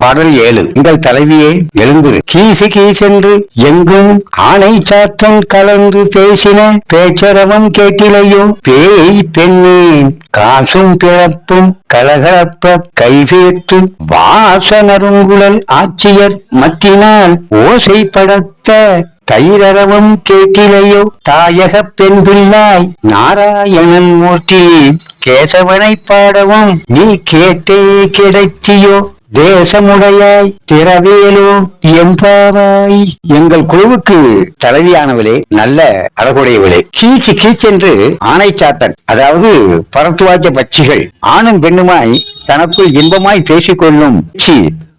பாடல் ஏழு. எங்கள் தலைவியே எழுந்திரு கீசு கீசென்று எங்கும் ஆணை சாத்தம் கலந்து பேசின பேச்சரவம் கேட்டிலையோ பேய் பெண்ணேன் காசும் பிறப்பும் கலகலப்ப கைவேற்று வாசனருங்குழல் ஆட்சியர் மத்தினால் படத்த தைரரவம் கேட்டிலையோ தாயக பெண் பிள்ளாய் நாராயணன் மூர்த்தி கேசவனை பாடவும் நீ கேட்டே கிடைத்தியோ தேசமுடையாய் திரவேலோ என்பாவாய். எங்கள் குழுவுக்கு தலைவியானவளே நல்ல அழகுடையவளே. கீச்சு கீச்சென்று ஆணைச்சாத்தன் அதாவது பரத்துவாக்கிய பட்சிகள் ஆணும் பெண்ணுமாய் தனக்குள் இன்பமாய் பேசிக்கொள்ளும்.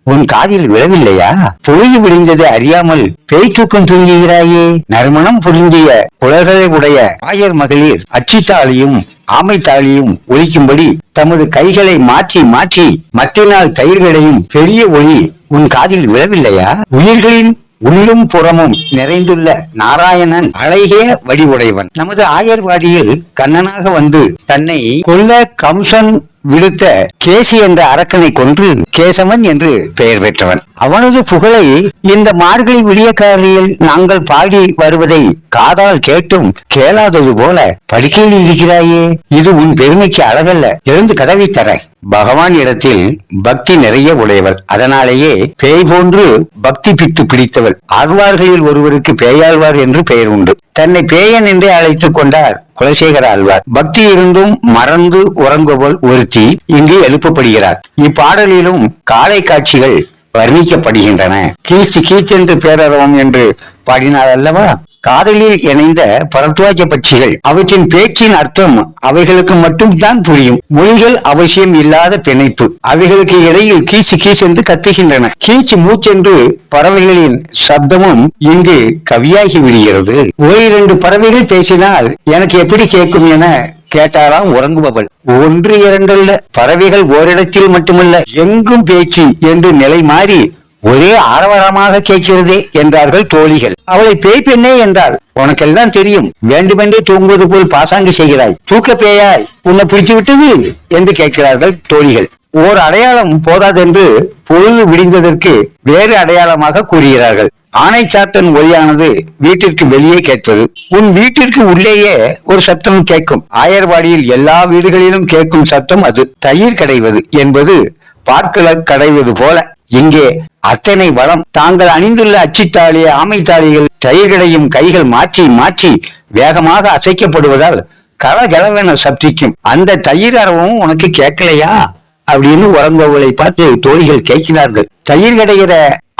உன் காதில் விழவில்லையா? பொழுது விடிந்ததை அறியாமல் பேய் தூக்கம் தூங்குகிறாயே. நறுமணம் புரிஞ்சிய குலகளை உடைய ஆயர் மகளிர் அச்சித்தாலையும் ஆமைத்தாளியும் ஒலிக்கும்படி தமது கைகளை மாற்றி மாற்றி மத்தினால் தயிர்களையும் பெரிய ஒளி உன் காதில் விழவில்லையா? உயிர்களின் உள்ளும் புறமும் நிறைந்துள்ள நாராயணன் அழகிய வடிவுடையவன். நமது ஆயர்வாடியில் கண்ணனாக வந்து தன்னை கொல்ல கம்சன் விடுத்த கேசி என்ற அரக்கனை கொன்று கேசவன் என்று பெயர் பெற்றவன். அவனது புகழை இந்த மார்கழி விடியக்காரியில் நாங்கள் பாடி வருவதை காதால் கேட்டும் கேளாதது போல படுக்கையில் இருக்கிறாயே. இது உன் பெருமைக்கு அழகல்ல எழுந்து கதவை தர. பகவான் இடத்தில் பக்தி நிறைய உடையவர். அதனாலேயே பேய் போன்று பக்தி பித்து பிடித்தவள். ஆழ்வார்களில் ஒருவருக்கு பேயாழ்வார் என்று பெயர் உண்டு. தன்னை பேயன் என்றே அழைத்துக் கொண்டார் குலசேகர ஆழ்வார். பக்தி இருந்தும் மறந்து உறங்குபவள் ஒருத்தி இங்கு எழுப்பப்படுகிறார். இப்பாடலிலும் காலை காட்சிகள் வர்ணிக்கப்படுகின்றன. கீச்சு கீச்சென்று பேரறவம் என்று பாடினார் அல்லவா? காதலில் இணைந்த பரத்வாஜ பட்சிகள் அவற்றின் பேச்சின் அர்த்தம் அவைகளுக்கு மட்டும்தான் புரியும். மொழிகள் அவசியம் இல்லாத பிணைப்பு. அவைகளுக்கு இடையில் கீச்சு கீச்சென்று கத்துகின்றன. கீச்சு மூச்சென்று பறவைகளின் சப்தமும் இங்கு கவியாகி விடுகிறது. ஓரிரண்டு பறவைகள் பேசினால் எனக்கு எப்படி கேட்கும் என கேட்டாராம் உறங்குபவள். ஒன்று இரண்டல்ல. பறவைகள் ஓரிடத்தில் மட்டுமல்ல எங்கும் பேச்சு என்று நிலை மாறி ஒரே ஆரவாரமாக கேட்கிறதே என்றார்கள் தோழிகள். அவளை பேய் பெண்ணே என்றாள். உனக்கெல்லாம் தெரியும். வேண்டுமென்றே தூங்குவது போல் பாசாங்கு செய்கிறாய். தூக்க பேயாய். உன்னை பிடிச்சு விட்டது? என்று கேட்கிறார்கள் தோழிகள். ஓர் அடையாளம் போதாதென்று பொழுது விடிந்ததற்கு வேறு அடையாளமாக கூறுகிறார்கள். ஆணை சாத்தன் ஒலியானது வீட்டிற்கு வெளியே கேட்பது உன் வீட்டிற்கு உள்ளேயே ஒரு சத்தம் கேட்கும். ஆயர்வாடியில் எல்லா வீடுகளிலும் கேட்கும் சத்தம் அது. தயிர் கடைவது என்பது பார்க்கல கடைவது போல. இங்கே அத்தனை வளம் தாங்கள் அணிந்துள்ள அச்சித்தாளி ஆமைத்தாளிகள் தயிர்களையும் கைகள் மாற்றி மாற்றி வேகமாக அசைக்கப்படுவதால் கலகலவென சப்திக்கும். அந்த தயிர் அரவும் உனக்கு கேட்கலையா? அப்படின்னு உறங்குவதை பார்த்து தோழிகள் கேட்கிறார்கள். தயிர் கிடைக்கிற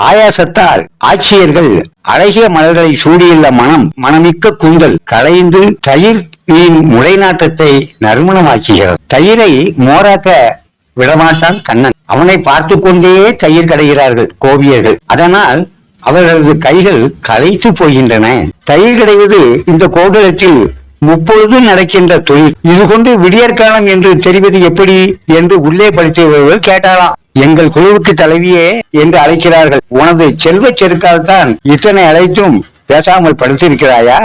ஆயாசத்தால் ஆட்சியர்கள் அழகிய மலர்களை சூடியுள்ள மனம் மனமிக்க கூந்தல் கலைந்து தயிர் முளைநாட்டத்தை நறுமணமாக்குகிறது. தயிரை மோராக்க விடமாட்டான் கண்ணன். அவனை பார்த்து கொண்டே தயிர் கடைகிறார்கள் கோவியர்கள் அதனால் அவர்களது கைகள் களைத்து போகின்றன. தயிர் கடைவது இந்த கோகுலத்தில் முப்பொழுதும் நடக்கின்ற தொழில். இது கொண்டு விடியற்காலம் என்று தெரிவது எப்படி என்று உள்ளே படித்தவர்கள் கேட்டாராம் எங்கள் குழுவுக்கு தலைவியே என்று அழைக்கிறார்கள். உனது செல்வச் செருக்கால் தான் இத்தனை அழைத்தும் பேசாமல் படுத்திருக்கிறாயா?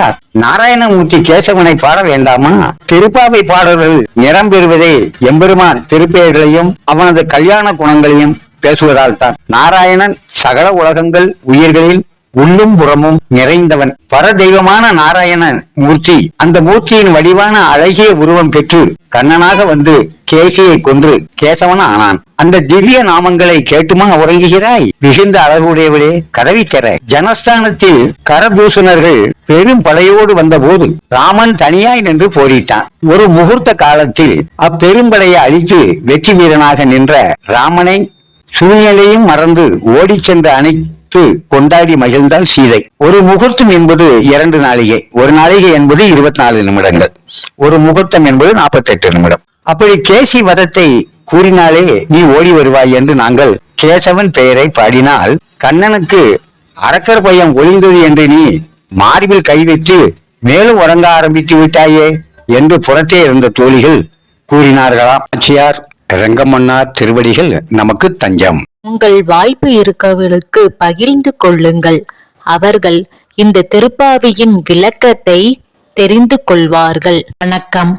நாராயணமூர்த்தி கேசவனை பாட வேண்டாமா? திருப்பாவை பாடல்கள் நிறம் பெறுவதே எம்பெருமான் திருப்பெயர்களையும் அவனது கல்யாண குணங்களையும் பேசுவதால் தான். நாராயணன் சகல உலகங்கள் உயிர்களில் உள்ளும் புறமும் நிறைந்தவன். பர தெய்வமான நாராயணன் மூர்த்தி. அந்த மூர்த்தியின் வடிவான அழகிய உருவம் பெற்று கண்ணனாக வந்து கேசியை கொன்று கேசவன் ஆனான் அந்த திவ்ய நாமங்களை கேட்டுமா உறங்குகிறாய்? மிகுந்த அழகுடையவளே கதவி தர ஜனஸ்தானத்தில் கரதூஷணர்கள் பெரும் படையோடு வந்தபோது ராமன் தனியாய் நின்று போரிட்டான். ஒரு முகூர்த்த காலத்தில் அப்பெரும்படையை அழித்து வெற்றி வீரனாக நின்ற ராமனை சூழ்நிலையும் மறந்து ஓடிச் சென்ற அணைத்து கொண்டாடி மகிழ்ந்தாள் சீதை. ஒரு முகூர்த்தம் என்பது இரண்டு நாளிகை. ஒரு நாளிகை என்பது இருபத்தி நாலு நிமிடங்கள். ஒரு முகூர்த்தம் என்பது நாற்பத்தெட்டு நிமிடம். அப்படி கேசி வதத்தை கூறினாலே நீ ஓடி வருவாய் என்று நாங்கள் கேசவன் பெயரை பாடினால் கண்ணனுக்கு அரக்கர் பயம் ஒளிந்தது என்று நீ மார்பில் கை வைத்து மேலும் உறங்க ஆரம்பித்து விட்டாயே என்று புறத்தே இருந்த தோழிகள் கூறினார்களாம். ஆச்சியார் ரங்கமன்னார் திருவடிகள் நமக்கு தஞ்சம். உங்கள் வாய்ப்பு இருக்கவர்களுக்கு பகிர்ந்து கொள்ளுங்கள். அவர்கள் இந்த திருப்பாவியின் விளக்கத்தை தெரிந்து கொள்வார்கள். வணக்கம்.